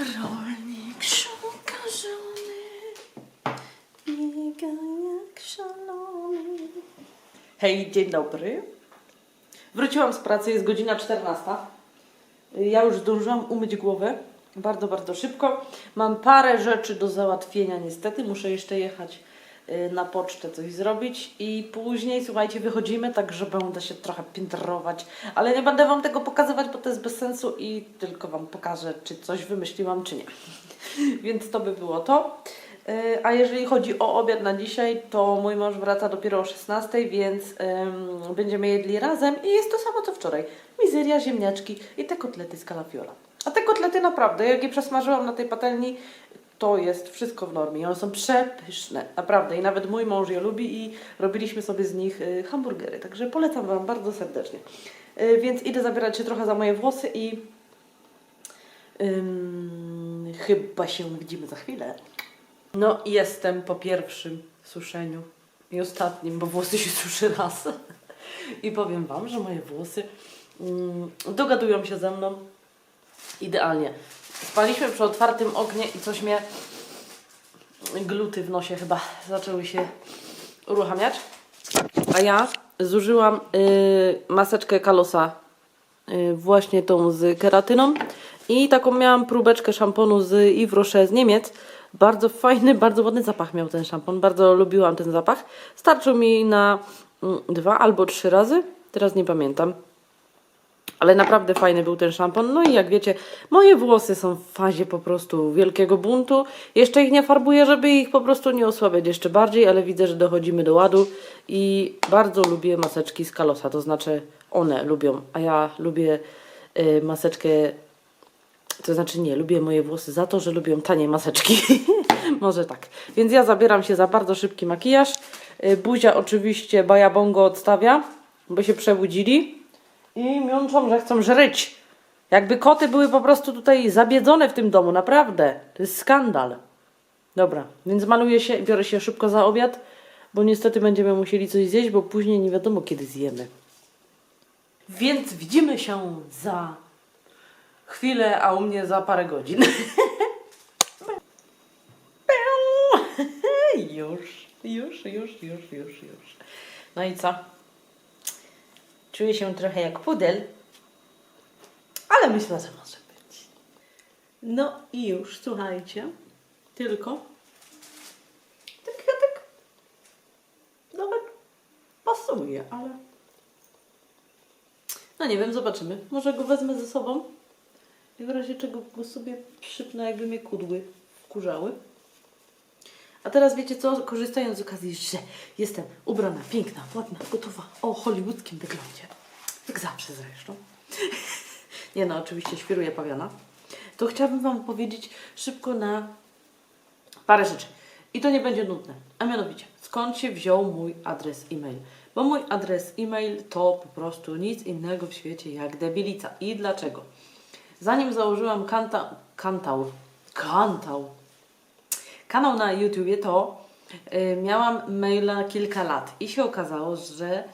Rolnik szuka żony, biega jak szalony. Hej, dzień dobry. Wróciłam z pracy, jest godzina 14. Ja już zdążyłam umyć głowę bardzo, bardzo szybko. Mam parę rzeczy do załatwienia niestety. Muszę jeszcze jechać na pocztę coś zrobić i później, słuchajcie, wychodzimy, tak że będę się trochę piętrować, ale nie będę Wam tego pokazywać, bo to jest bez sensu i tylko Wam pokażę, czy coś wymyśliłam, czy nie. Więc to by było to. Y, A jeżeli chodzi o obiad na dzisiaj, to mój mąż wraca dopiero o 16, więc będziemy jedli razem i jest to samo co wczoraj. Mizeria, ziemniaczki i te kotlety z kalafiora. A te kotlety naprawdę, jak je przesmażyłam na tej patelni, to jest wszystko w normie. One są przepyszne, naprawdę. I nawet mój mąż je lubi i robiliśmy sobie z nich y, hamburgery. Także polecam Wam bardzo serdecznie. Y, więc idę zabierać się trochę za moje włosy i chyba się widzimy za chwilę. No i jestem po pierwszym suszeniu i ostatnim, bo włosy się suszy raz. I powiem Wam, że moje włosy dogadują się ze mną idealnie. Spaliśmy przy otwartym ognie i coś mnie gluty w nosie chyba zaczęły się uruchamiać. A ja zużyłam y, maseczkę Kalosa, y, właśnie tą z keratyną i taką miałam próbeczkę szamponu z Yves Rocher z Niemiec. Bardzo fajny, bardzo ładny zapach miał ten szampon, bardzo lubiłam ten zapach. Starczył mi na mm, dwa albo trzy razy, teraz nie pamiętam. Ale naprawdę fajny był ten szampon. No i jak wiecie, moje włosy są w fazie po prostu wielkiego buntu. Jeszcze ich nie farbuję, żeby ich po prostu nie osłabiać jeszcze bardziej, ale widzę, że dochodzimy do ładu i bardzo lubię maseczki z Kalosa. To znaczy one lubią, a ja lubię y, maseczkę to znaczy nie, lubię moje włosy za to, że lubią tanie maseczki. Może tak. Więc ja zabieram się za bardzo szybki makijaż. Y, Buzia oczywiście bajabongo odstawia, bo się przebudzili. I miączą, że chcą żryć. Jakby koty były po prostu tutaj zabiedzone w tym domu, naprawdę. To jest skandal. Dobra, więc maluję się biorę się szybko za obiad, bo niestety będziemy musieli coś zjeść, bo później nie wiadomo kiedy zjemy. Więc widzimy się za chwilę, a u mnie za parę godzin. już, już, już, już, już, już. No i co? Czuję się trochę jak pudel, ale myślę, że może być. No i już, słuchajcie, tylko ten kwiatek nawet pasuje, ale no nie wiem, zobaczymy. Może go wezmę ze sobą i w razie czego go sobie przypnę, jakby mnie kudły wkurzały. A teraz wiecie co? Korzystając z okazji, że jestem ubrana, piękna, ładna, gotowa o hollywoodzkim wyglądzie. Jak zawsze zresztą. Nie no, oczywiście świruję pawiana. To chciałabym Wam powiedzieć szybko na parę rzeczy. I to nie będzie nudne. A mianowicie, skąd się wziął mój adres e-mail? Bo mój adres e-mail to po prostu nic innego w świecie jak debilica. I dlaczego? Zanim założyłam kanta, kantał, kantał, kanał na YouTubie, to y, miałam maila kilka lat i się okazało, że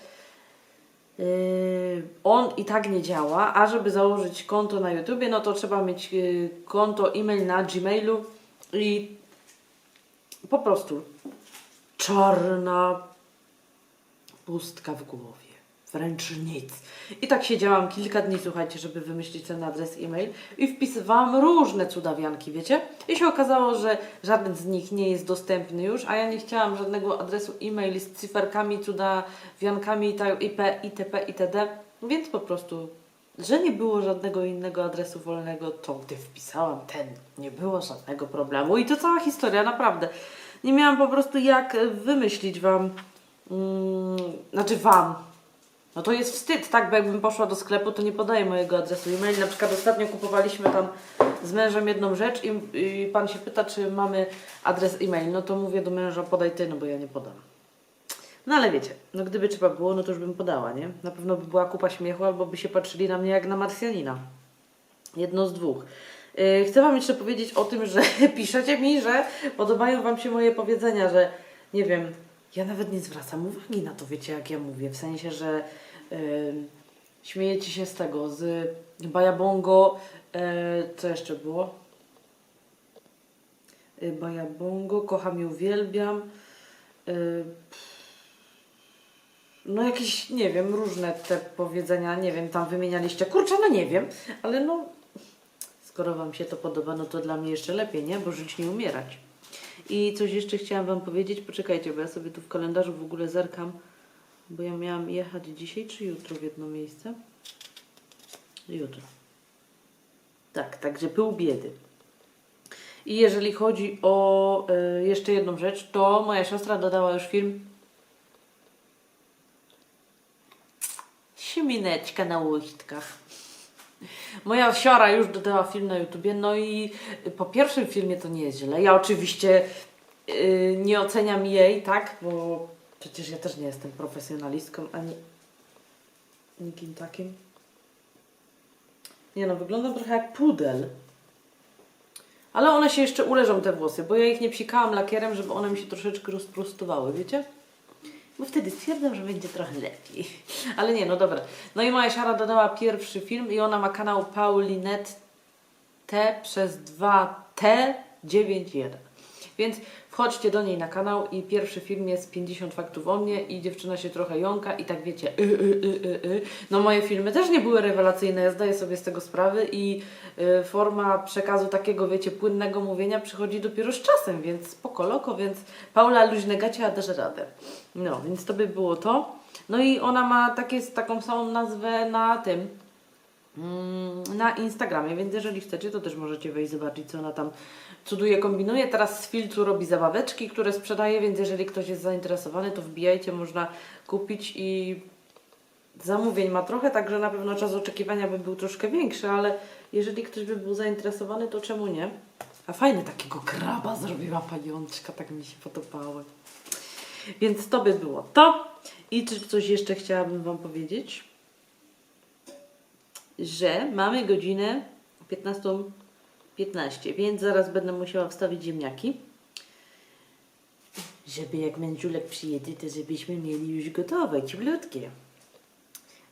y, on i tak nie działa, a żeby założyć konto na YouTubie, no to trzeba mieć y, konto e-mail na Gmailu i po prostu czarna pustka w głowie. Wręcz nic. I tak siedziałam kilka dni, słuchajcie, żeby wymyślić ten adres e-mail i wpisywałam różne cudawianki, wiecie? I się okazało, że żaden z nich nie jest dostępny już, a ja nie chciałam żadnego adresu e-mail z cyferkami, cudawiankami tak, IP, itp. itd. Więc po prostu, że nie było żadnego innego adresu wolnego, to gdy wpisałam ten, nie było żadnego problemu. I to cała historia, naprawdę. Nie miałam po prostu jak wymyślić Wam, mm, znaczy Wam, no to jest wstyd, tak? Bo jakbym poszła do sklepu, to nie podaję mojego adresu e-mail. Na przykład ostatnio kupowaliśmy tam z mężem jedną rzecz i, i pan się pyta, czy mamy adres e-mail. No to mówię do męża, podaj ty, no bo ja nie podam. No ale wiecie, no gdyby trzeba było, no to już bym podała, nie? Na pewno by była kupa śmiechu, albo by się patrzyli na mnie jak na Marsjanina. Jedno z dwóch. Yy, chcę Wam jeszcze powiedzieć o tym, że piszecie mi, że podobają Wam się moje powiedzenia, że nie wiem, ja nawet nie zwracam uwagi na to, wiecie, jak ja mówię. W sensie, że śmiejecie się z tego, z Bajabongo, yy, co jeszcze było? y, Baja Bongo, kocham i uwielbiam. Y, no jakieś, nie wiem, różne te powiedzenia, nie wiem, tam wymienialiście. Kurczę, no nie wiem, ale no skoro Wam się to podoba, no to dla mnie jeszcze lepiej, nie? Bo żyć nie umierać. I coś jeszcze chciałam Wam powiedzieć, poczekajcie, bo ja sobie tu w kalendarzu w ogóle zerkam, bo ja miałam jechać dzisiaj czy jutro w jedno miejsce? Jutro. Tak, także pył biedy. I jeżeli chodzi o y, jeszcze jedną rzecz, to moja siostra dodała już film Simineczka na łyżkach. Moja siora już dodała film na YouTubie, no i po pierwszym filmie to nie jest źle. Ja oczywiście y, nie oceniam jej, tak, bo przecież ja też nie jestem profesjonalistką, ani nikim takim. Nie no, wyglądam trochę jak pudel. Ale one się jeszcze uleżą, te włosy, bo ja ich nie psikałam lakierem, żeby one mi się troszeczkę rozprostowały, wiecie? Bo wtedy stwierdzam, że będzie trochę lepiej. Ale nie, no dobra. No i moja siara dodała pierwszy film i ona ma kanał Paulinet T przez 2T 91. Więc wchodźcie do niej na kanał i pierwszy film jest 50 faktów o mnie i dziewczyna się trochę jąka i tak wiecie, y, y, y, y, y. no moje filmy też nie były rewelacyjne, ja zdaję sobie z tego sprawy i y, forma przekazu takiego, wiecie, płynnego mówienia przychodzi dopiero z czasem, więc spoko loko, więc Paula luźne gacie, a dasz radę. No, więc to by było to. No i ona ma takie, taką samą nazwę na tym, mm, na Instagramie, więc jeżeli chcecie, to też możecie wejść zobaczyć, co ona tam cuduje, kombinuje. Teraz z filtru robi zabaweczki, które sprzedaje, więc jeżeli ktoś jest zainteresowany, to wbijajcie, można kupić i zamówień ma trochę, także na pewno czas oczekiwania by był troszkę większy, ale jeżeli ktoś by był zainteresowany, to czemu nie? A fajny takiego kraba zrobiła pajączka, tak mi się podobały. Więc to by było to. I czy coś jeszcze chciałabym Wam powiedzieć? Że mamy godzinę 15.15, więc zaraz będę musiała wstawić ziemniaki. Żeby jak mężulek przyjedzie, to żebyśmy mieli już gotowe, cieplutkie.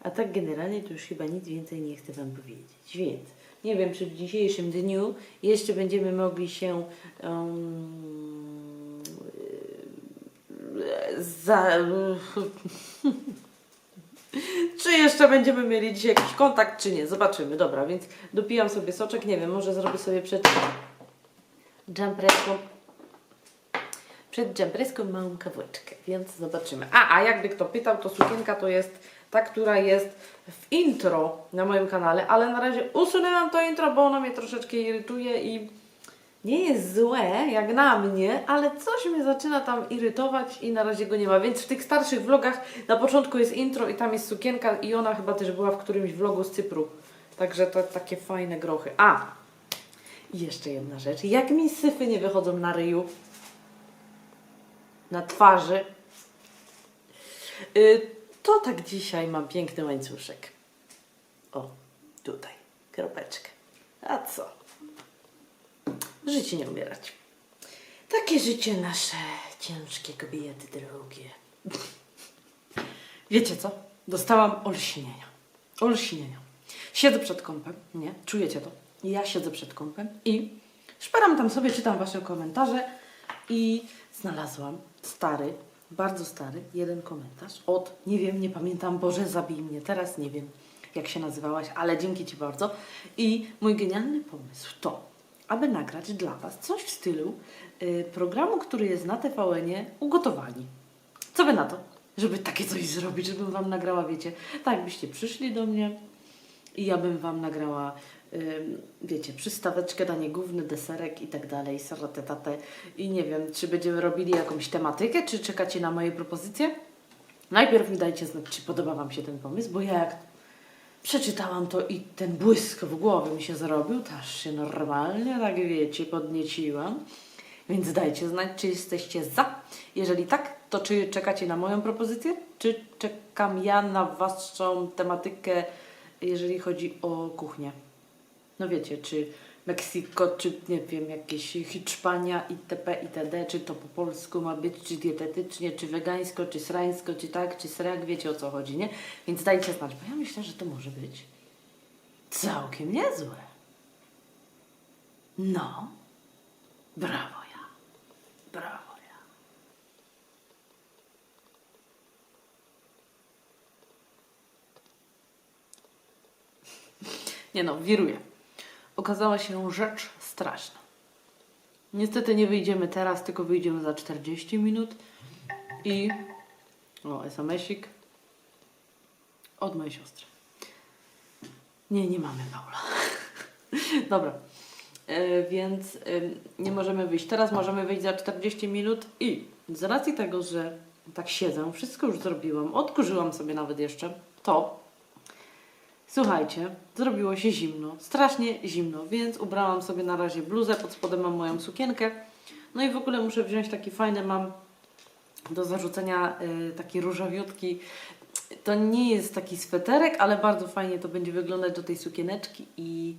A tak generalnie to już chyba nic więcej nie chcę Wam powiedzieć. Więc nie wiem, czy w dzisiejszym dniu jeszcze będziemy mogli się um, za... czy jeszcze będziemy mieli dzisiaj jakiś kontakt, czy nie. Zobaczymy. Dobra, więc dopijam sobie soczek. Nie wiem, może zrobię sobie przed jumpreską przed jumpreską małą kawałeczkę, więc zobaczymy. A, a jakby kto pytał, to sukienka to jest ta, która jest w intro na moim kanale, ale na razie usunęłam to intro, bo ono mnie troszeczkę irytuje i nie jest złe, jak na mnie, ale coś mnie zaczyna tam irytować i na razie go nie ma. Więc w tych starszych vlogach na początku jest intro i tam jest sukienka i ona chyba też była w którymś vlogu z Cypru. Także to takie fajne grochy. A! Jeszcze jedna rzecz. Jak mi syfy nie wychodzą na ryju, na twarzy, y, to tak dzisiaj mam piękny łańcuszek. O, tutaj, kropeczkę. A co? Życie nie umierać. Takie życie nasze, ciężkie kobiety drogie. Wiecie co? Dostałam olśnienia. Olśnienia. Siedzę przed kąpem, nie? Czujecie to? Ja siedzę przed kąpem i szperam tam sobie, czytam wasze komentarze i znalazłam stary, bardzo stary, jeden komentarz od, nie wiem, nie pamiętam, Boże zabij mnie, teraz nie wiem jak się nazywałaś, ale dzięki Ci bardzo. I mój genialny pomysł to, aby nagrać dla Was coś w stylu y, programu, który jest na TVN-ie Ugotowani. Co Wy na to? Żeby takie coś zrobić, żebym Wam nagrała, wiecie, tak jakbyście przyszli do mnie i ja bym Wam nagrała, ym, wiecie, przystaweczkę, danie główny, deserek i tak dalej, saratetate i nie wiem, czy będziemy robili jakąś tematykę, czy czekacie na moje propozycje? Najpierw mi dajcie znać, czy podoba Wam się ten pomysł, bo ja jak przeczytałam to i ten błysk w głowie mi się zrobił, to aż się normalnie, tak wiecie, podnieciłam. Więc dajcie znać, czy jesteście za. Jeżeli tak, to czy czekacie na moją propozycję, czy czekam ja na waszą tematykę, jeżeli chodzi o kuchnię. No wiecie, czy Meksyko, czy nie wiem, jakieś Hiszpania itp. itd. Czy to po polsku ma być, czy dietetycznie, czy wegańsko, czy srańsko, czy tak, czy srak, wiecie o co chodzi, nie? Więc dajcie znać, bo ja myślę, że to może być całkiem niezłe. No, brawo ja, brawo. Nie no, wiruję. Okazała się rzecz straszna. Niestety nie wyjdziemy teraz, tylko wyjdziemy za 40 minut. I... O, SMS-ik. Od mojej siostry. Nie, nie mamy Paula. Dobra. E, więc nie możemy wyjść. Teraz możemy wyjść za 40 minut i z racji tego, że tak siedzę, wszystko już zrobiłam, odkurzyłam sobie nawet jeszcze, to słuchajcie, zrobiło się zimno, strasznie zimno, więc ubrałam sobie na razie bluzę, pod spodem mam moją sukienkę. No i w ogóle muszę wziąć taki fajny, mam do zarzucenia y, taki różowiutki. To nie jest taki sweterek, ale bardzo fajnie to będzie wyglądać do tej sukieneczki i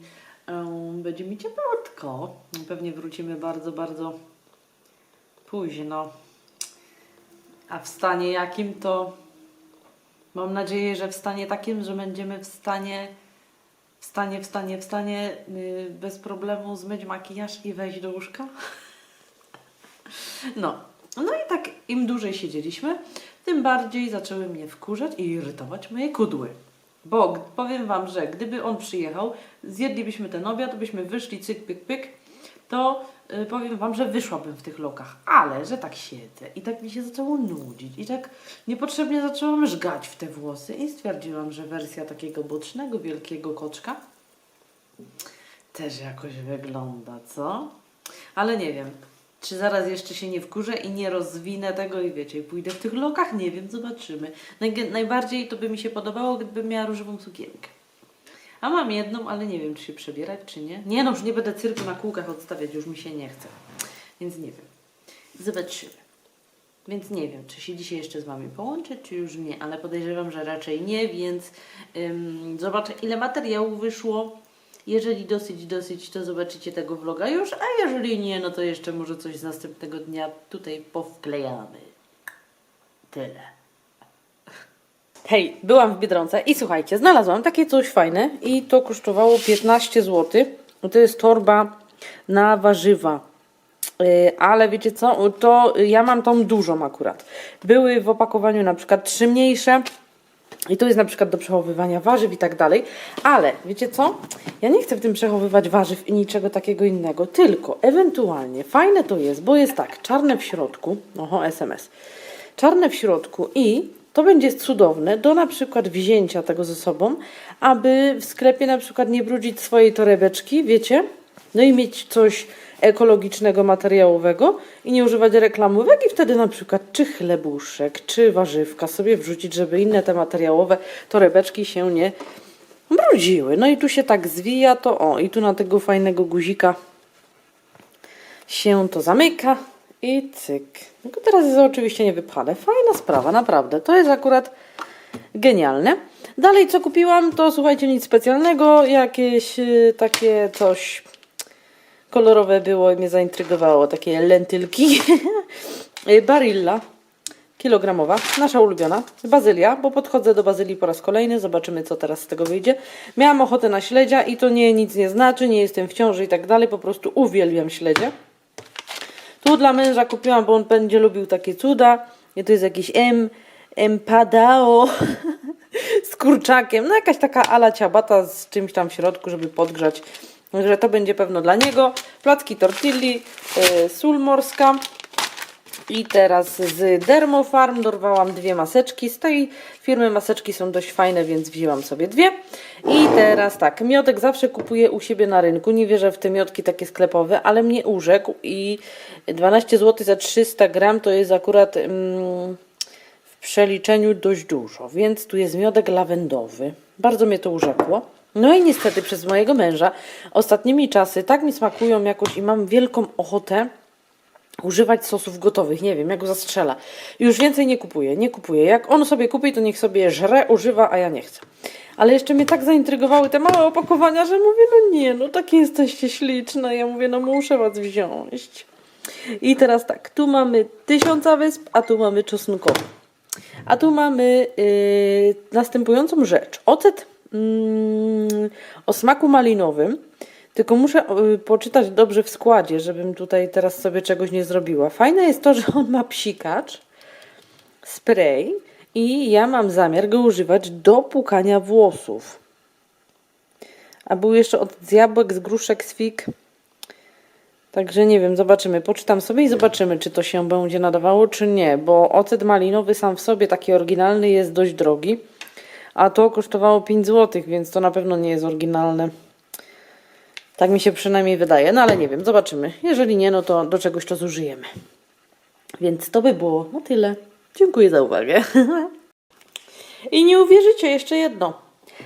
będzie mi cieplutko. Pewnie wrócimy bardzo, bardzo późno. A w stanie jakim to mam nadzieję, że w stanie takim, że będziemy w stanie w stanie, w stanie, w stanie y, bez problemu zmyć makijaż i wejść do łóżka. No. No i tak im dłużej siedzieliśmy, tym bardziej zaczęły mnie wkurzać i irytować moje kudły. Bo powiem Wam, że gdyby on przyjechał, zjedlibyśmy ten obiad, byśmy wyszli cyk, pyk, pyk, to powiem Wam, że wyszłabym w tych lokach. Ale, że tak siedzę i tak mi się zaczęło nudzić i tak niepotrzebnie zaczęłam żgać w te włosy i stwierdziłam, że wersja takiego bocznego, wielkiego koczka też jakoś wygląda, co? Ale nie wiem, czy zaraz jeszcze się nie wkurzę i nie rozwinę tego i wiecie, pójdę w tych lokach? Nie wiem, zobaczymy. Najbardziej to by mi się podobało, gdybym miała różową sukienkę. A mam jedną, ale nie wiem, czy się przebierać, czy nie. Nie no, już nie będę cyrku na kółkach odstawiać, już mi się nie chce. Więc nie wiem. Zobaczymy. Więc nie wiem, czy się dzisiaj jeszcze z Wami połączę, czy już nie, ale podejrzewam, że raczej nie, więc ym, zobaczę, ile materiału wyszło. Jeżeli dosyć, dosyć, to zobaczycie tego vloga już, a jeżeli nie, no to jeszcze może coś z następnego dnia tutaj powklejamy. Tyle. Hej, byłam w Biedronce i słuchajcie, znalazłam takie coś fajne i to kosztowało 15 zł. To jest torba na warzywa. Yy, ale wiecie co, to ja mam tą dużą akurat. Były w opakowaniu na przykład trzy mniejsze i to jest na przykład do przechowywania warzyw i tak dalej. Ale wiecie co? Ja nie chcę w tym przechowywać warzyw i niczego takiego innego, tylko ewentualnie fajne to jest, bo jest tak, czarne w środku, oho, SMS, czarne w środku i to będzie cudowne do na przykład wzięcia tego ze sobą, aby w sklepie na przykład nie brudzić swojej torebeczki, wiecie? No i mieć coś ekologicznego, materiałowego i nie używać reklamówek i wtedy na przykład czy chlebuszek, czy warzywka sobie wrzucić, żeby inne te materiałowe torebeczki się nie brudziły. No i tu się tak zwija to, o i tu na tego fajnego guzika się to zamyka i cyk. Tylko teraz jest oczywiście nie wypchane. Fajna sprawa, naprawdę. To jest akurat genialne. Dalej co kupiłam, to słuchajcie, nic specjalnego. Jakieś y, takie coś kolorowe było i mnie zaintrygowało. Takie lentylki. Barilla kilogramowa, nasza ulubiona, bazylia, bo podchodzę do bazylii po raz kolejny, zobaczymy co teraz z tego wyjdzie. Miałam ochotę na śledzia i to nie nic nie znaczy, nie jestem w ciąży i tak dalej, po prostu uwielbiam śledzie. Tu dla męża kupiłam, bo on będzie lubił takie cuda. I tu jest jakiś M, empadao z kurczakiem. No jakaś taka ala ciabata z czymś tam w środku, żeby podgrzać. Także to będzie pewno dla niego. Placki tortilli, yy, sól morska. I teraz z Dermofarm dorwałam dwie maseczki. Z tej firmy maseczki są dość fajne, więc wzięłam sobie dwie. I teraz tak, miodek zawsze kupuję u siebie na rynku. Nie wierzę w te miodki takie sklepowe, ale mnie urzekł i 12 zł za 300 gram to jest akurat mm, w przeliczeniu dość dużo. Więc tu jest miodek lawendowy. Bardzo mnie to urzekło. No i niestety przez mojego męża ostatnimi czasy tak mi smakują jakoś i mam wielką ochotę używać sosów gotowych. Nie wiem, jak go zastrzela. Już więcej nie kupuję, nie kupuję. Jak on sobie kupi, to niech sobie żre, używa, a ja nie chcę. Ale jeszcze mnie tak zaintrygowały te małe opakowania, że mówię, no nie, no takie jesteście śliczne. Ja mówię, no muszę was wziąć. I teraz tak, tu mamy tysiąca wysp, a tu mamy czosnkowy. A tu mamy yy, następującą rzecz. Ocet mm, o smaku malinowym. Tylko muszę y, poczytać dobrze w składzie, żebym tutaj teraz sobie czegoś nie zrobiła. Fajne jest to, że on ma psikacz, spray i ja mam zamiar go używać do płukania włosów. A był jeszcze od z jabłek, z gruszek, z fig. Także nie wiem, zobaczymy. Poczytam sobie i zobaczymy, czy to się będzie nadawało, czy nie. Bo ocet malinowy sam w sobie, taki oryginalny, jest dość drogi. A to kosztowało 5 zł, więc to na pewno nie jest oryginalne. Tak mi się przynajmniej wydaje. No ale nie wiem, zobaczymy. Jeżeli nie, no to do czegoś to zużyjemy. Więc to by było na tyle. Dziękuję za uwagę. I nie uwierzycie, jeszcze jedno.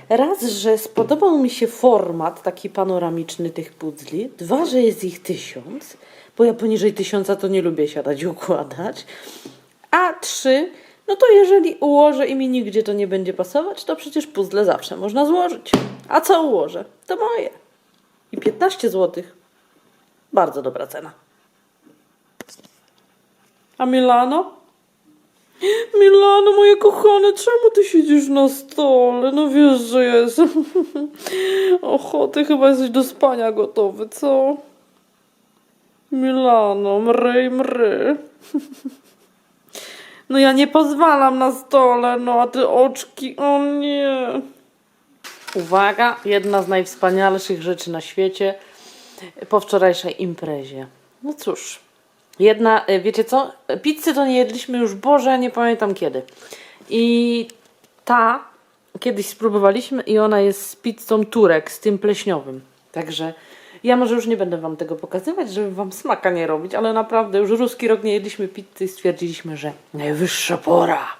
Raz, że spodobał mi się format taki panoramiczny tych puzzli. Dwa, że jest ich tysiąc, bo ja poniżej tysiąca to nie lubię siadać i układać. A trzy, no to jeżeli ułożę i mi nigdzie to nie będzie pasować, to przecież puzzle zawsze można złożyć. A co ułożę? To moje. I 15 zł. Bardzo dobra cena. A Milano? Milano, moje kochane, czemu ty siedzisz na stole? No wiesz, że jest. Oho, ty chyba jesteś do spania gotowy, co? Milano, mry, mry. No ja nie pozwalam na stole, no a ty oczki, o nie. Uwaga, jedna z najwspanialszych rzeczy na świecie po wczorajszej imprezie. No cóż, jedna, e, wiecie co? Pizzy to nie jedliśmy już, Boże, nie pamiętam kiedy. I ta kiedyś spróbowaliśmy i ona jest z pizzą turek, z tym pleśniowym. Także ja może już nie będę wam tego pokazywać, żeby wam smaka nie robić, ale naprawdę już ruski rok nie jedliśmy pizzy i stwierdziliśmy, że najwyższa pora.